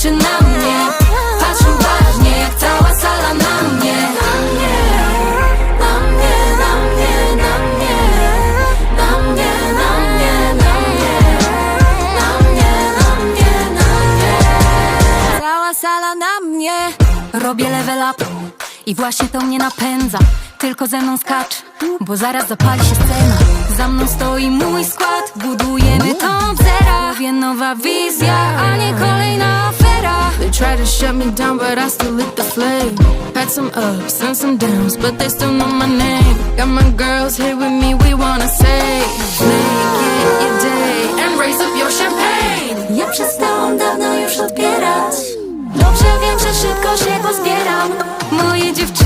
oczy na mnie Patrzą ważnie, jak cała sala na mnie. Na mnie, na mnie, na mnie, na mnie Na mnie, na mnie, na mnie Na mnie, Cała sala na mnie. Robię level up i właśnie to mnie napędza. Tylko ze mną skacz, bo zaraz zapali się scena. Za mną stoi mój skład, budujemy to zera. Mówię nowa wizja, a nie kolej shut me down, but I still lit the flame. Had some ups and some downs, but they still know my name. Got my girls here with me, we wanna say, make it your day and raise up your champagne. Ja przestałam dawno już odbierać. Dobrze wiem, że szybko się pozbieram. Moje dziewczyny.